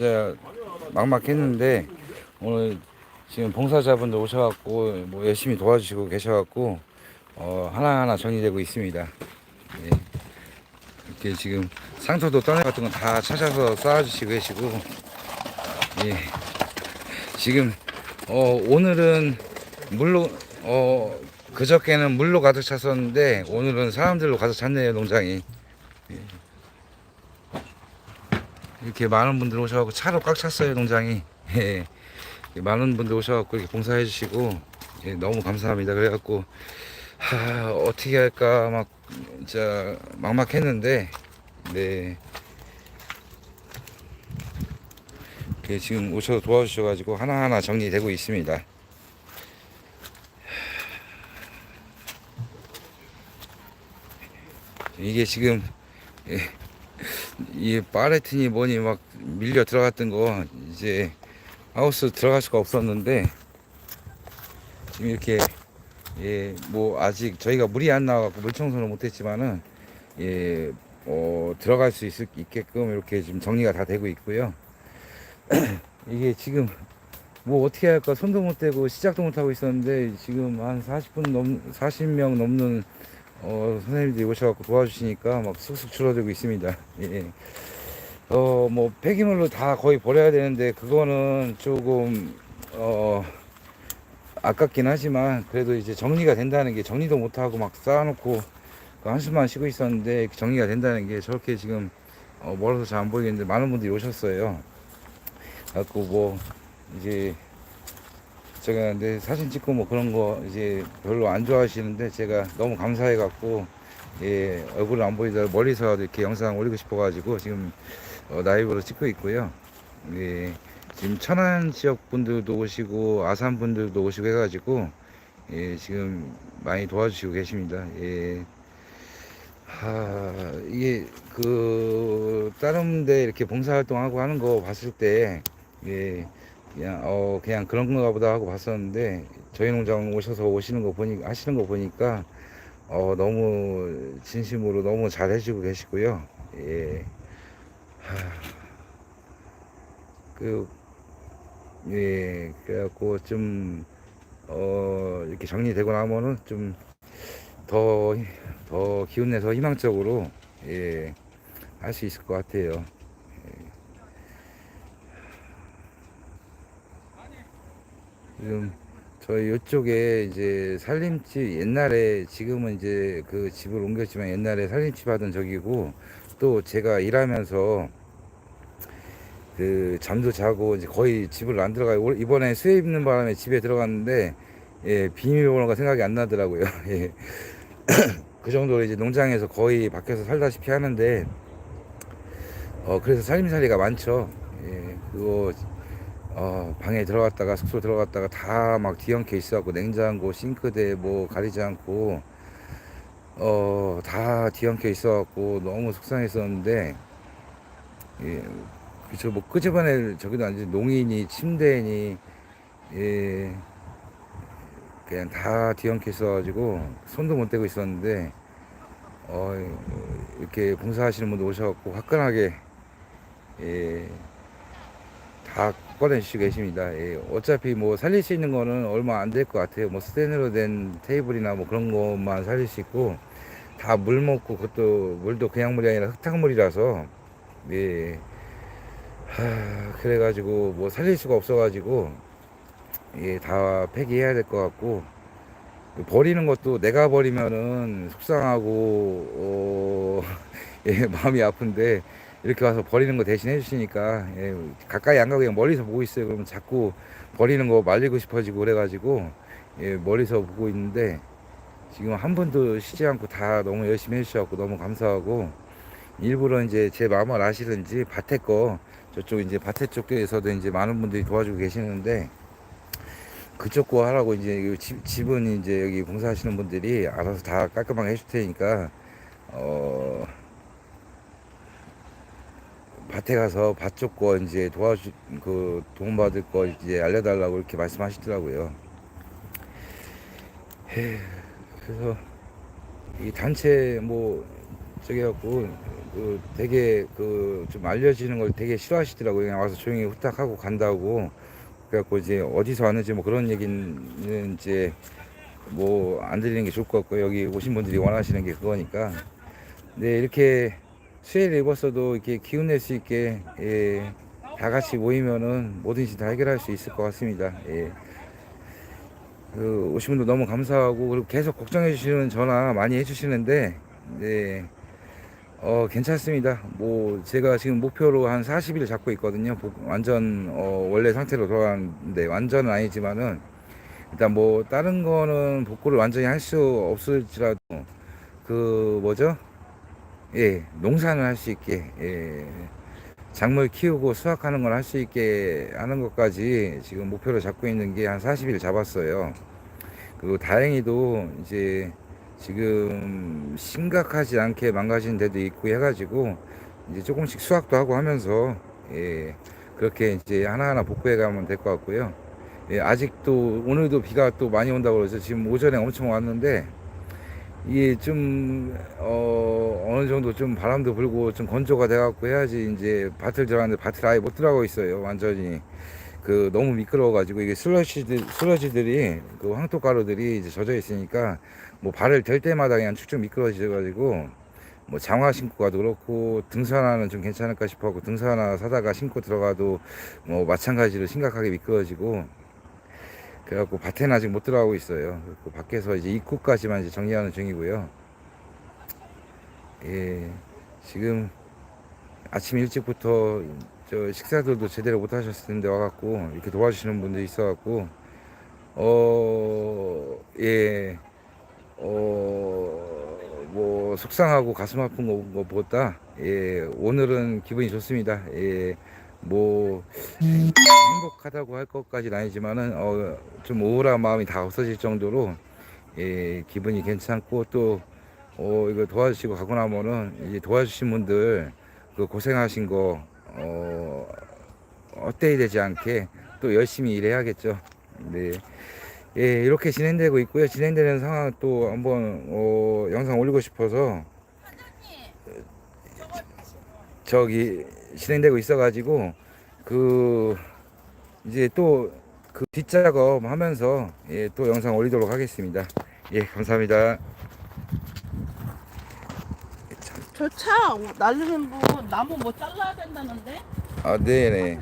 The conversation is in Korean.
제가 막막했는데 오늘 지금 봉사자분들 오셔갖고 뭐 열심히 도와주시고 계셔갖고 어 하나하나 정리되고 있습니다. 예. 이렇게 지금 상토도 떠내 같은 건 다 찾아서 쌓아주시고 계시고 예. 지금 어 오늘은 물로 어 그저께는 물로 가득 찼었는데 오늘은 사람들로 가득 찼네요 농장이. 이렇게 많은 분들 오셔갖고 차로 꽉 찼어요 농장이. 예. 많은 분들 오셔갖고 이렇게 봉사해 주시고 예, 너무 감사합니다. 그래갖고 하, 어떻게 할까 막 진짜 막막했는데 네. 이렇게 지금 오셔서 도와주셔가지고 하나하나 정리되고 있습니다. 이게 지금 예, 이 파레틴이 뭐니 막 밀려 들어갔던 거 이제 하우스 들어갈 수가 없었는데 지금 이렇게 예 뭐 아직 저희가 물이 안 나와갖고 물 청소는 못했지만은 예 어, 들어갈 수 있, 있게끔 이렇게 지금 정리가 다 되고 있고요. 이게 지금 뭐 어떻게 할까 손도 못 대고 시작도 못 하고 있었는데 지금 한 40분 넘 40명 넘는 어, 선생님들이 오셔갖고 도와주시니까 막 쑥쑥 줄어들고 있습니다. 예. 어, 뭐, 폐기물로 다 거의 버려야 되는데, 그거는 조금, 어, 아깝긴 하지만, 그래도 이제 정리가 된다는 게 정리도 못하고 막 쌓아놓고, 그 한숨만 쉬고 있었는데, 정리가 된다는 게 저렇게 지금, 어, 멀어서 잘 안 보이겠는데, 많은 분들이 오셨어요. 갖고 뭐, 이제, 제가 근데 사진 찍고 뭐 그런 거 이제 별로 안 좋아하시는데 제가 너무 감사해 갖고 예 얼굴을 안 보이더라도 멀리서 이렇게 영상 올리고 싶어 가지고 지금 어, 라이브로 찍고 있고요 예 지금 천안 지역 분들도 오시고 아산 분들도 오시고 해가지고 예 지금 많이 도와주시고 계십니다 예 하, 이게 그 다른 데 이렇게 봉사활동하고 하는 거 봤을 때 예. 그냥 어 그냥 그런 건가 보다 하고 봤었는데 저희 농장 오셔서 오시는 거 보니 하시는 거 보니까 어 너무 진심으로 너무 잘 해주고 계시고요 예. 그, 예, 그래갖고 좀, 어, 이렇게 정리되고 나면은 좀 더, 더 기운 내서 희망적으로, 예, 할 수 있을 것 같아요. 지금 저희 이쪽에 이제 살림집 옛날에 지금은 이제 그 집을 옮겼지만 옛날에 살림집 하던 적이고 또 제가 일하면서 그 잠도 자고 이제 거의 집을 안 들어가요. 올- 이번에 수해 입는 바람에 집에 들어갔는데 예, 비밀번호가 생각이 안 나더라고요. 예. 그 정도로 이제 농장에서 거의 밖에서 살다시피 하는데 어 그래서 살림살이가 많죠. 예, 그거 어, 방에 들어갔다가 숙소 들어갔다가 다 막 뒤엉켜 있어갖고 냉장고 싱크대 뭐 가리지 않고 어, 다 뒤엉켜 있어갖고 너무 속상했었는데 예, 그쵸 뭐 끄집어낼 저기도 아니지 농이니 침대니 예, 그냥 다 뒤엉켜 있어가지고 손도 못 대고 있었는데 어, 이렇게 봉사하시는 분들 오셔갖고 화끈하게 예, 다 꺼내주시고 계십니다. 예, 어차피 뭐 살릴 수 있는 거는 얼마 안 될 것 같아요. 뭐 스테인으로 된 테이블이나 뭐 그런 것만 살릴 수 있고 다 물 먹고 그것도 물도 그냥 물이 아니라 흙탕물이라서 예. 하, 그래가지고 뭐 살릴 수가 없어가지고 예, 다 폐기해야 될 것 같고 버리는 것도 내가 버리면은 속상하고 어, 예, 마음이 아픈데 이렇게 와서 버리는 거 대신 해주시니까 예, 가까이 안 가고 그냥 멀리서 보고 있어요. 그러면 자꾸 버리는 거 말리고 싶어지고 그래가지고 예, 멀리서 보고 있는데 지금 한 번도 쉬지 않고 다 너무 열심히 해주셔갖고 너무 감사하고 일부러 이제 제 마음을 아시는지 밭에 거 저쪽 이제 밭에 쪽에서도 이제 많은 분들이 도와주고 계시는데 그쪽 거 하라고 이제 집, 집은 이제 여기 봉사하시는 분들이 알아서 다 깔끔하게 해줄 테니까 어 밭에 가서 밭 쪽 거 이제 도와주 그 도움 받을 거 이제 알려달라고 이렇게 말씀하시더라고요. 에, 그래서 이 단체 뭐 저기 갖고 그 되게 그 좀 알려지는 걸 되게 싫어하시더라고요. 그냥 와서 조용히 후딱하고 간다고. 그래갖고 이제 어디서 왔는지 뭐 그런 얘기는 이제 뭐안 드리는 게 좋을 것 같고 여기 오신 분들이 원하시는 게 그거니까. 네 이렇게 수혜를 입었어도 이렇게 기운 낼 수 있게 예, 다 같이 모이면은 뭐든지 다 해결할 수 있을 것 같습니다. 예. 그 오신 분도 너무 감사하고 그리고 계속 걱정해 주시는 전화 많이 해주시는데 네. 어 괜찮습니다. 뭐 제가 지금 목표로 한 40일 잡고 있거든요. 복- 완전 어, 원래 상태로 돌아왔는데 완전은 아니지만은 일단 뭐 다른 거는 복구를 완전히 할 수 없을지라도 그 뭐죠? 예 농사는 할수 있게 예 작물 키우고 수확하는 걸 할 수 있게 하는 것까지 지금 목표로 잡고 있는 게 한 40일 잡았어요. 그리고 다행히도 이제 지금 심각하지 않게 망가진 데도 있고 해가지고 이제 조금씩 수확도 하고 하면서 예 그렇게 이제 하나하나 복구해 가면 될 것 같고요. 예 아직도 오늘도 비가 또 많이 온다고 그래서 지금 오전에 엄청 왔는데 이게 좀, 어, 어느 정도 좀 바람도 불고 좀 건조가 돼갖고 해야지 이제 밭을 들어갔는데 밭을 아예 못 들어가고 있어요. 완전히. 그 너무 미끄러워가지고 이게 슬러시들, 슬러지들이 그 황토가루들이 이제 젖어 있으니까 뭐 발을 댈 때마다 그냥 축축 미끄러져가지고 뭐 장화 신고 가도 그렇고 등산화는 좀 괜찮을까 싶어갖고 등산화 사다가 신고 들어가도 뭐 마찬가지로 심각하게 미끄러지고 그래갖고 밭에는 아직 못 들어가고 있어요. 그 밖에서 이제 입구까지만 이제 정리하는 중이고요. 예, 지금 아침 일찍부터 저 식사들도 제대로 못 하셨을 텐데 와갖고 이렇게 도와주시는 분들이 있어갖고 어, 예, 어, 뭐 속상하고 가슴 아픈 거- 것보다 예, 오늘은 기분이 좋습니다. 예, 뭐 행복하다고 할 것까지는 아니지만은 어, 좀 우울한 마음이 다 없어질 정도로 예, 기분이 괜찮고 또 어, 이거 도와주시고 가고 나면은 이제 도와주신 분들 그 고생하신 거 어, 헛되이 되지 않게 또 열심히 일해야겠죠. 네. 예, 이렇게 진행되고 있고요. 진행되는 상황 또 한번 어, 영상 올리고 싶어서 저기 진행되고 있어가지고 그 이제 또 그 뒷작업 하면서 예, 또 영상 올리도록 하겠습니다. 예, 감사합니다. 저 차 날리는 분 나무 뭐 잘라야 된다는데? 아, 네네.